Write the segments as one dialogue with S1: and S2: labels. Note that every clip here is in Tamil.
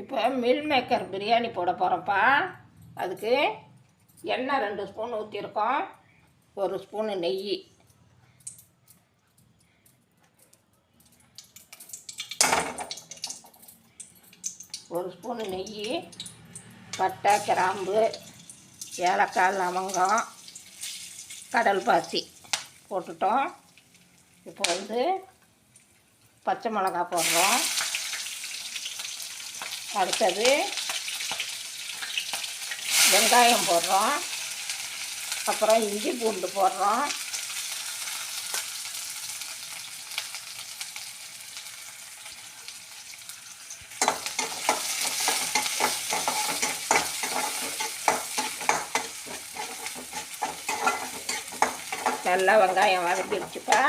S1: இப்போ மில் மேக்கர் பிரியாணி போட போகிறோம்ப்பா அதுக்கு எண்ணெய் ரெண்டு ஸ்பூன் ஊற்றிருக்கோம் ஒரு ஸ்பூனு நெய். ஒரு ஸ்பூனு நெய் பட்டை கிராம்பு ஏலக்காய் லவங்கம் கடல் பாசி போட்டுட்டோம். இப்போ வந்து பச்சை மிளகா போடுறோம். அடுத்தது வெங்காயம் போடுறோம். அப்புறம் இஞ்சி பூண்டு போடுறோம். நல்லா வெங்காயம் வதக்கிடுச்சுப்பா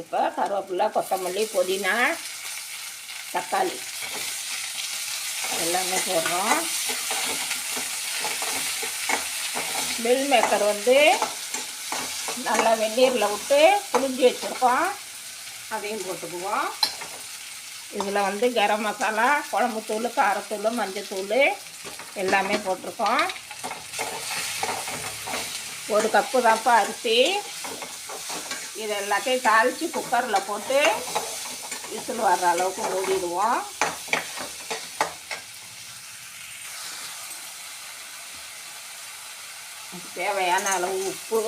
S1: இப்போ கருவேப்பிலை கொத்தமல்லி புதினா தக்காளி. எல்லாமே போடுறோம். மில் மேக்கர் வந்து நல்லா வெந்நீரில் விட்டு புளிஞ்சி வச்சுருக்கோம் அதையும் போட்டுக்குவோம். இதில் வந்து கரம் மசாலா குழம்புத்தூள் காரத்தூள் மஞ்சத்தூள் எல்லாமே போட்டிருக்கோம். ஒரு கப்பு தான்ப்பா அரிசி. இது எல்லாத்தையும் தாளித்து குக்கரில் போட்டு விசில் வர்ற அளவுக்கு மூடிடுவோம். தேவையான அளவு உப்பு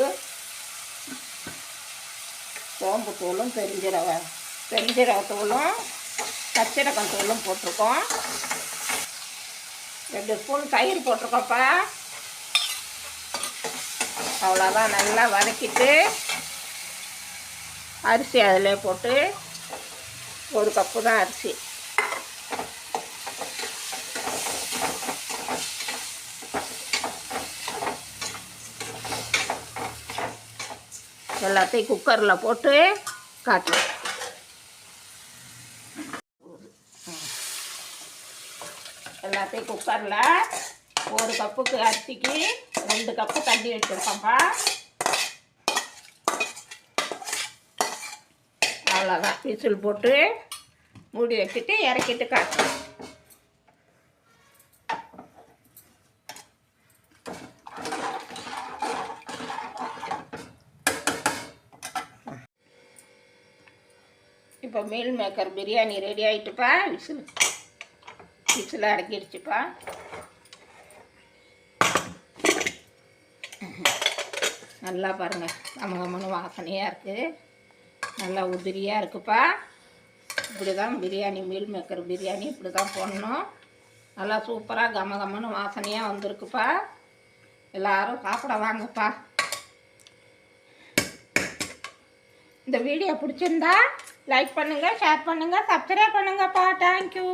S1: சோம்பு தூளும் பெருஞ்சீரக பெருஞ்சீரகத்தூளும் பச்சரகம் தூளும் போட்டிருக்கோம். ரெண்டு ஸ்பூன் தயிர் போட்டிருக்கோம்ப்பா. அவ்வளோதான் நல்லா வதக்கிட்டு அரிசி அதில் போட்டு ஒரு கப்பு தான் அரிசி. எல்லாத்தையும் குக்கரில் போட்டு காட்டு எல்லாத்தையும் குக்கரில் ஒரு கப்புக்கு அரிசிக்கு ரெண்டு கப்பு தண்ணி வச்சுருக்கோம்ப்பா அவ்வளோதான் விசில் போட்டு மூடி வச்சுட்டு இறக்கிட்டு காட்டு இப்போ மீல் மேக்கர் பிரியாணி ரெடி ஆகிட்டுப்பா விசில். விசில் அடக்கிடுச்சுப்பா. நல்லா பாருங்கள் நம்ம கம்மனு வாசனையாக இருக்குது நல்லா உதிரியாக இருக்குப்பா. இப்படி தான் பிரியாணி மீல் மேக்கர் பிரியாணி இப்படி தான் போடணும். நல்லா சூப்பராக கம கம்மனு வாசனையாக வந்திருக்குப்பா. எல்லாரும் சாப்பிட வாங்கப்பா. இந்த வீடியோ பிடிச்சிருந்தா லைக் பண்ணுங்கள் ஷேர் பண்ணுங்கள் சப்ஸ்கிரைப் பண்ணுங்கப்பா. தேங்க்யூ